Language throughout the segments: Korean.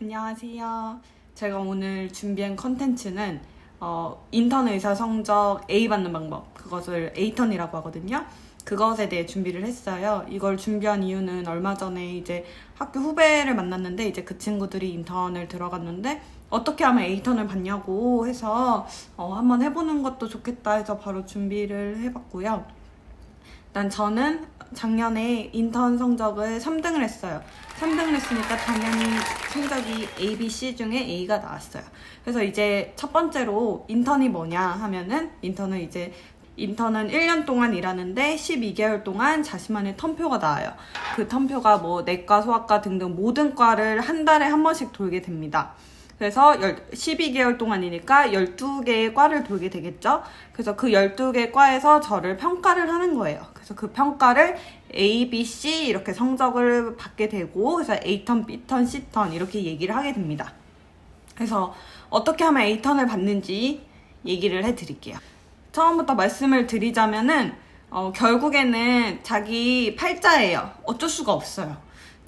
안녕하세요. 제가 오늘 준비한 컨텐츠는 어, 인턴 의사 성적 A 받는 방법, 그것을 A턴이라고 하거든요. 그것에 대해 준비를 했어요. 이걸 준비한 이유는 얼마 전에 이제 학교 후배를 만났는데 이제 그 친구들이 인턴을 들어갔는데 어떻게 하면 A턴을 받냐고 해서 어, 한번 해보는 것도 좋겠다 해서 바로 준비를 해봤고요. 일단 저는 작년에 인턴 성적을 3등을 했어요. 3등을 했으니까 당연히 성적이 A, B, C 중에 A가 나왔어요. 그래서 이제 첫 번째로 인턴이 뭐냐 하면은 인턴은 이제 인턴은 1년 동안 일하는데 12개월 동안 자신만의 텀표가 나와요. 그 텀표가 뭐 내과, 소아과 등등 모든 과를 한 달에 한 번씩 돌게 됩니다. 그래서 12개월 동안이니까 12개의 과를 돌게 되겠죠. 그래서 그 12개 과에서 저를 평가를 하는 거예요. 그래서 그 평가를 A, B, C 이렇게 성적을 받게 되고 그래서 A턴, B턴, C턴 이렇게 얘기를 하게 됩니다. 그래서 어떻게 하면 A턴을 받는지 얘기를 해드릴게요. 처음부터 말씀을 드리자면은 어, 결국에는 자기 팔자예요. 어쩔 수가 없어요.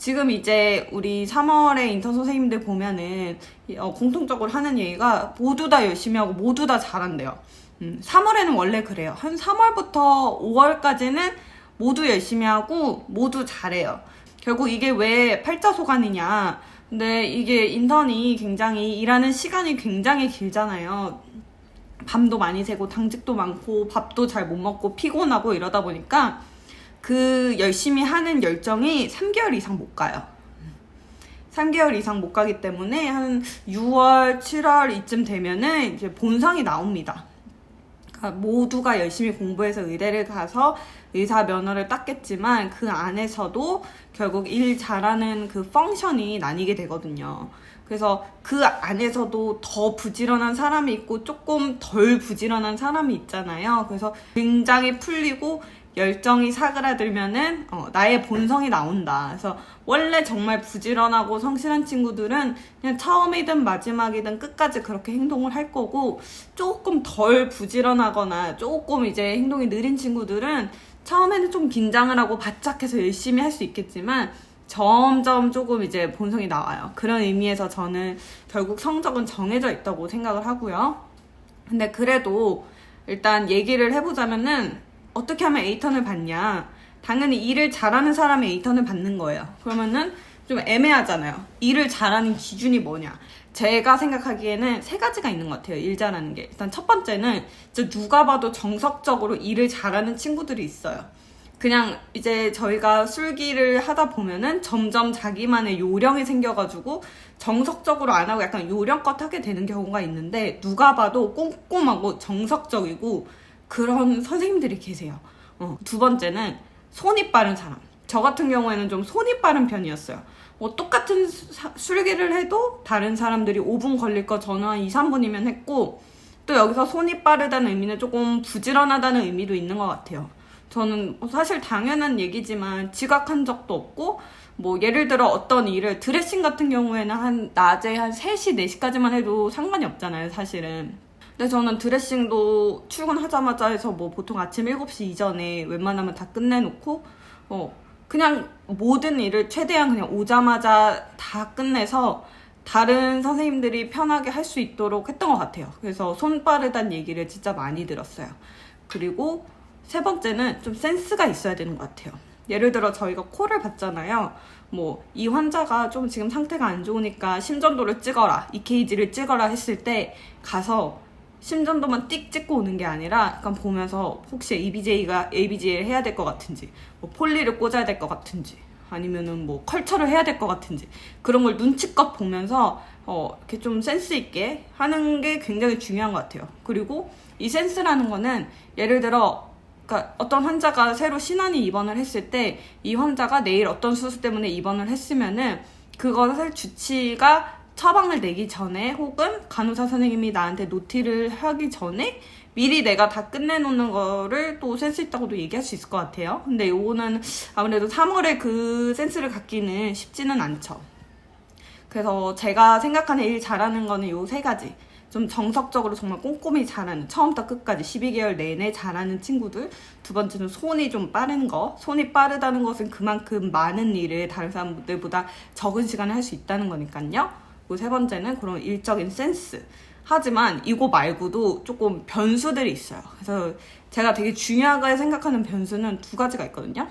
지금 이제 우리 3월에 인턴 선생님들 보면은 어, 공통적으로 하는 얘기가 모두 다 열심히 하고 모두 다 잘한대요. 음, 3월에는 원래 그래요. 한 3월부터 5월까지는 모두 열심히 하고 모두 잘해요. 결국 이게 왜 팔자소관이냐. 근데 이게 인턴이 굉장히 일하는 시간이 굉장히 길잖아요. 밤도 많이 새고 당직도 많고 밥도 잘 못 먹고 피곤하고 이러다 보니까 그 열심히 하는 열정이 3개월 이상 못 가요. 3개월 이상 못 가기 때문에 한 6월, 7월 이쯤 되면은 이제 본성이 나옵니다. 그러니까 모두가 열심히 공부해서 의대를 가서 의사 면허를 땄겠지만 그 안에서도 결국 일 잘하는 그 펑션이 나뉘게 되거든요. 그래서 그 안에서도 더 부지런한 사람이 있고 조금 덜 부지런한 사람이 있잖아요. 그래서 굉장히 풀리고 열정이 사그라들면은 어, 나의 본성이 나온다. 그래서 원래 정말 부지런하고 성실한 친구들은 그냥 처음이든 마지막이든 끝까지 그렇게 행동을 할 거고 조금 덜 부지런하거나 조금 이제 행동이 느린 친구들은 처음에는 좀 긴장을 하고 바짝해서 열심히 할 수 있겠지만 점점 조금 이제 본성이 나와요. 그런 의미에서 저는 결국 성적은 정해져 있다고 생각을 하고요. 근데 그래도 일단 얘기를 해보자면은 어떻게 하면 A턴을 받냐. 당연히 일을 잘하는 사람이 A턴을 받는 거예요. 그러면은 좀 애매하잖아요. 일을 잘하는 기준이 뭐냐. 제가 생각하기에는 세 가지가 있는 것 같아요. 일 잘하는 게. 일단 첫 번째는 진짜 누가 봐도 정석적으로 일을 잘하는 친구들이 있어요. 그냥 이제 저희가 술기를 하다 보면은 점점 자기만의 요령이 생겨가지고 정석적으로 안 하고 약간 요령껏 하게 되는 경우가 있는데 누가 봐도 꼼꼼하고 정석적이고 그런 선생님들이 계세요. 어, 두 번째는 손이 빠른 사람. 저 같은 경우에는 좀 손이 빠른 편이었어요. 뭐 똑같은 사- 술기를 해도 다른 사람들이 5분 걸릴 거 저는 한 2, 3분이면 했고 또 여기서 손이 빠르다는 의미는 조금 부지런하다는 의미도 있는 것 같아요. 저는 사실 당연한 얘기지만 지각한 적도 없고 뭐 예를 들어 어떤 일을 드레싱 같은 경우에는 한 낮에 한 3시, 4시까지만 해도 상관이 없잖아요, 사실은. 근데 저는 드레싱도 출근하자마자 해서 뭐 보통 아침 7시 이전에 웬만하면 다 끝내놓고 어 그냥 모든 일을 최대한 그냥 오자마자 다 끝내서 다른 선생님들이 편하게 할 수 있도록 했던 것 같아요. 그래서 손 빠르다는 얘기를 진짜 많이 들었어요. 그리고 세 번째는 좀 센스가 있어야 되는 것 같아요. 예를 들어 저희가 코를 봤잖아요. 뭐 이 환자가 좀 지금 상태가 안 좋으니까 심전도를 찍어라, EKG를 찍어라 했을 때 가서 심전도만 띡 찍고 오는 게 아니라 약간 보면서 혹시 ABJ가 ABJ를 해야 될 것 같은지, 뭐 폴리를 꽂아야 될 것 같은지, 아니면은 뭐 컬처를 해야 될 것 같은지 그런 걸 눈치껏 보면서 어 이렇게 좀 센스 있게 하는 게 굉장히 중요한 것 같아요. 그리고 이 센스라는 거는 예를 들어 그러니까 어떤 환자가 새로 신환이 입원을 했을 때 이 환자가 내일 어떤 수술 때문에 입원을 했으면은 그것을 주치가 처방을 내기 전에 혹은 간호사 선생님이 나한테 노티를 하기 전에 미리 내가 다 끝내놓는 거를 또 센스 있다고도 얘기할 수 있을 것 같아요. 근데 요거는 아무래도 3월에 그 센스를 갖기는 쉽지는 않죠. 그래서 제가 생각하는 일 잘하는 거는 요 세 가지. 좀 정석적으로 정말 꼼꼼히 잘하는 처음부터 끝까지 12개월 내내 잘하는 친구들 두 번째는 손이 좀 빠른 거 손이 빠르다는 것은 그만큼 많은 일을 다른 사람들보다 적은 시간에 할 수 있다는 거니까요 그리고 세 번째는 그런 일적인 센스. 하지만 이거 말고도 조금 변수들이 있어요. 그래서 제가 되게 중요하게 생각하는 변수는 두 가지가 있거든요.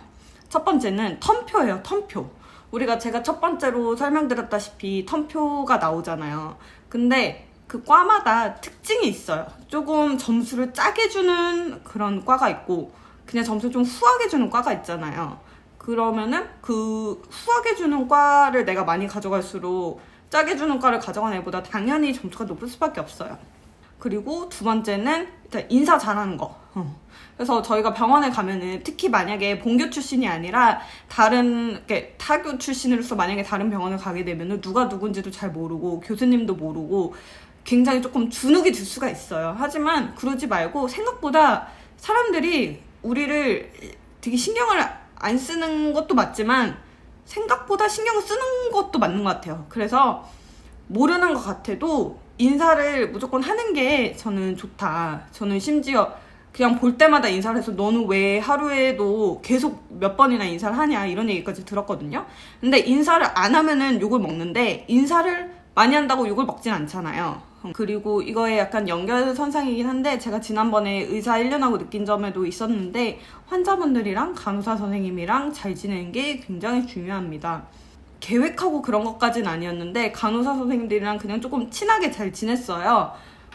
첫 번째는 텀표예요, 텀표. 우리가 제가 첫 번째로 설명드렸다시피 텀표가 나오잖아요. 근데 그 과마다 특징이 있어요. 조금 점수를 짜게 주는 그런 과가 있고, 그냥 점수 좀 후하게 주는 과가 있잖아요. 그러면은 그 후하게 주는 과를 내가 많이 가져갈수록 짜게 주는 과를 가져간 애보다 당연히 점수가 높을 수밖에 없어요. 그리고 두 번째는 일단 인사 잘하는 거. 어. 그래서 저희가 병원에 가면은 특히 만약에 본교 출신이 아니라 다른 이렇게 타교 출신으로서 만약에 다른 병원을 가게 되면은 누가 누군지도 잘 모르고 교수님도 모르고 굉장히 조금 주눅이 들 수가 있어요. 하지만 그러지 말고 생각보다 사람들이 우리를 되게 신경을 안 쓰는 것도 맞지만 생각보다 신경을 쓰는 것도 맞는 것 같아요. 그래서 모르는 것 같아도 인사를 무조건 하는 게 저는 좋다. 저는 심지어 그냥 볼 때마다 인사를 해서 너는 왜 하루에도 계속 몇 번이나 인사를 하냐 이런 얘기까지 들었거든요. 근데 인사를 안 하면은 욕을 먹는데 인사를 많이 한다고 욕을 먹진 않잖아요. 그리고 이거에 약간 연결선상이긴 한데 제가 지난번에 의사 1년하고 느낀 점에도 있었는데 환자분들이랑 간호사 선생님이랑 잘 지내는 게 굉장히 중요합니다. 계획하고 그런 것까지는 아니었는데 간호사 선생님들이랑 그냥 조금 친하게 잘 지냈어요.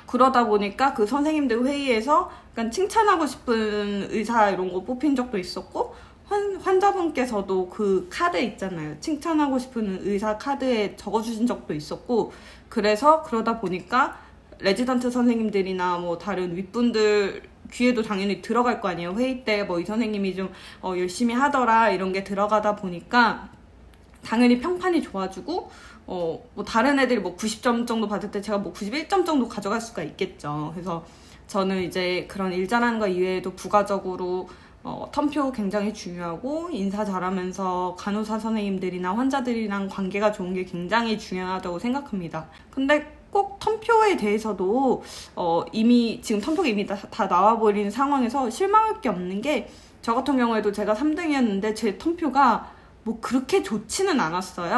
그러다 보니까 그 선생님들 회의에서 약간 칭찬하고 싶은 의사 이런 거 뽑힌 적도 있었고 환, 환자분께서도 그 카드 있잖아요. 칭찬하고 싶은 의사 카드에 적어주신 적도 있었고 그래서 그러다 보니까 레지던트 선생님들이나 뭐 다른 윗분들 귀에도 당연히 들어갈 거 아니에요. 회의 때 뭐 이 선생님이 좀 어, 열심히 하더라 이런 게 들어가다 보니까 당연히 평판이 좋아지고 어, 뭐 다른 애들이 뭐 90점 정도 받을 때 제가 뭐 91점 정도 가져갈 수가 있겠죠. 그래서 저는 이제 그런 일 잘하는 거 이외에도 부가적으로 어, 텀표 굉장히 중요하고 인사 잘하면서 간호사 선생님들이나 환자들이랑 관계가 좋은 게 굉장히 중요하다고 생각합니다. 근데 꼭 텀표에 대해서도 어, 이미 지금 텀표가 이미 다, 다 나와버린 상황에서 실망할 게 없는 게 저 같은 경우에도 제가 3등이었는데 제 텀표가 뭐 그렇게 좋지는 않았어요.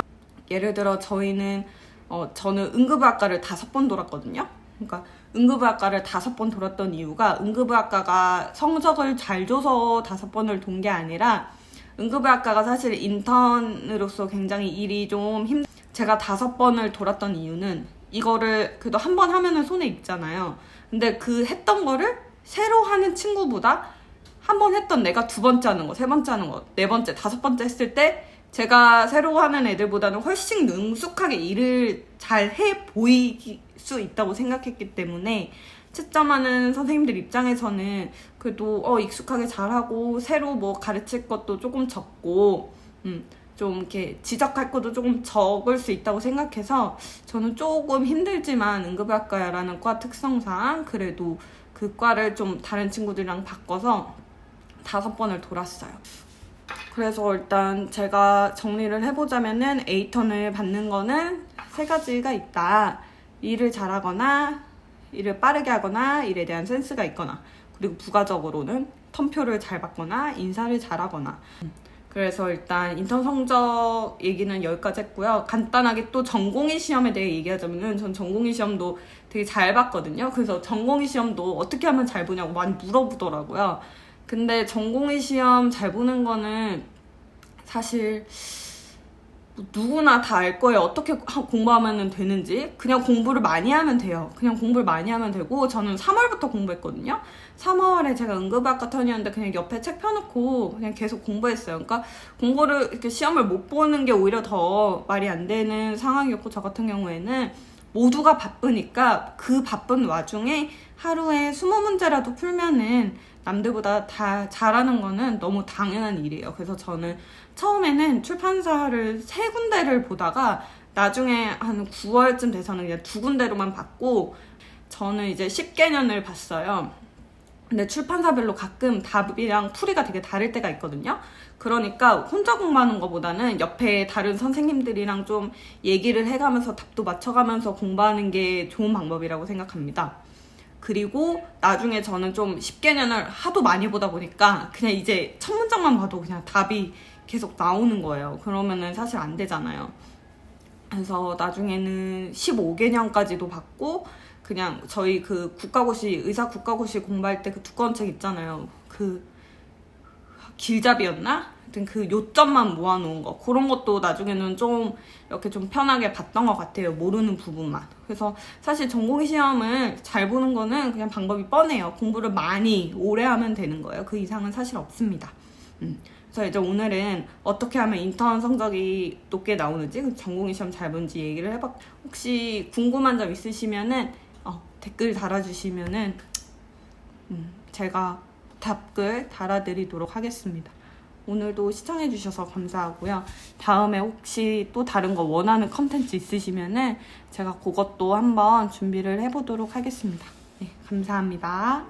예를 들어 저희는 어, 저는 응급의학과를 다섯 번 돌았거든요. 그러니까 응급의학과를 다섯 번 돌았던 이유가 응급의학과가 성적을 잘 줘서 다섯 번을 돈 게 아니라 응급의학과가 사실 인턴으로서 굉장히 일이 좀 힘. 제가 다섯 번을 돌았던 이유는 이거를 그래도 한 번 하면은 손에 익잖아요. 근데 그 했던 거를 새로 하는 친구보다 한 번 했던 내가 두 번째 하는 거, 세 번째 하는 거, 네 번째, 다섯 번째 했을 때 제가 새로 하는 애들보다는 훨씬 능숙하게 일을 잘 해 보일 수 있다고 생각했기 때문에 채점하는 선생님들 입장에서는 그래도 어 익숙하게 잘하고 새로 뭐 가르칠 것도 조금 적고 음, 좀 이렇게 지적할 것도 조금 적을 수 있다고 생각해서 저는 조금 힘들지만 응급의학과라는 과 특성상 그래도 그 과를 좀 다른 친구들이랑 바꿔서 다섯 번을 돌았어요. 그래서 일단 제가 정리를 해보자면은 A턴을 받는 거는 세 가지가 있다. 일을 잘하거나, 일을 빠르게 하거나, 일에 대한 센스가 있거나, 그리고 부가적으로는 텀표를 잘 받거나, 인사를 잘하거나. 그래서 일단 인턴 성적 얘기는 여기까지 했고요. 간단하게 또 전공의 시험에 대해 얘기하자면은 전 전공의 시험도 되게 잘 봤거든요. 그래서 전공의 시험도 어떻게 하면 잘 보냐고 많이 물어보더라고요. 근데 전공의 시험 잘 보는 거는 사실 뭐 누구나 다 알 거예요. 어떻게 공부하면 되는지. 그냥 공부를 많이 하면 돼요. 그냥 공부를 많이 하면 되고, 저는 3월부터 공부했거든요. 3월에 제가 응급학과 턴이었는데 그냥 옆에 책 펴놓고 그냥 계속 공부했어요. 그러니까 공부를 이렇게 시험을 못 보는 게 오히려 더 말이 안 되는 상황이었고, 저 같은 경우에는 모두가 바쁘니까 그 바쁜 와중에 하루에 20문제라도 풀면은 남들보다 다 잘하는 거는 너무 당연한 일이에요. 그래서 저는 처음에는 출판사를 세 군데를 보다가 나중에 한 9월쯤 돼서는 그냥 두 군데로만 봤고 저는 이제 10개년을 봤어요. 근데 출판사별로 가끔 답이랑 풀이가 되게 다를 때가 있거든요. 그러니까 혼자 공부하는 것보다는 옆에 다른 선생님들이랑 좀 얘기를 해가면서 답도 맞춰가면서 공부하는 게 좋은 방법이라고 생각합니다. 그리고 나중에 저는 좀 10개년을 하도 많이 보다 보니까 그냥 이제 첫 문장만 봐도 그냥 답이 계속 나오는 거예요. 그러면은 사실 안 되잖아요. 그래서 나중에는 15개년까지도 받고 그냥 저희 그 국가고시 의사 국가고시 공부할 때 그 두꺼운 책 있잖아요. 그 길잡이였나? 하여튼 그 요점만 모아놓은 거 그런 것도 나중에는 좀 이렇게 좀 편하게 봤던 것 같아요. 모르는 부분만. 그래서 사실 전공 시험을 잘 보는 거는 그냥 방법이 뻔해요. 공부를 많이 오래 하면 되는 거예요. 그 이상은 사실 없습니다. 음. 그래서 이제 오늘은 어떻게 하면 인턴 성적이 높게 나오는지 그 전공 시험 잘 본지 얘기를 해봤. 혹시 궁금한 점 있으시면은 어, 댓글 달아주시면은 음, 제가 답글 달아드리도록 하겠습니다. 오늘도 시청해주셔서 감사하고요. 다음에 혹시 또 다른 거 원하는 컨텐츠 있으시면은 제가 그것도 한번 준비를 해보도록 하겠습니다. 네, 감사합니다.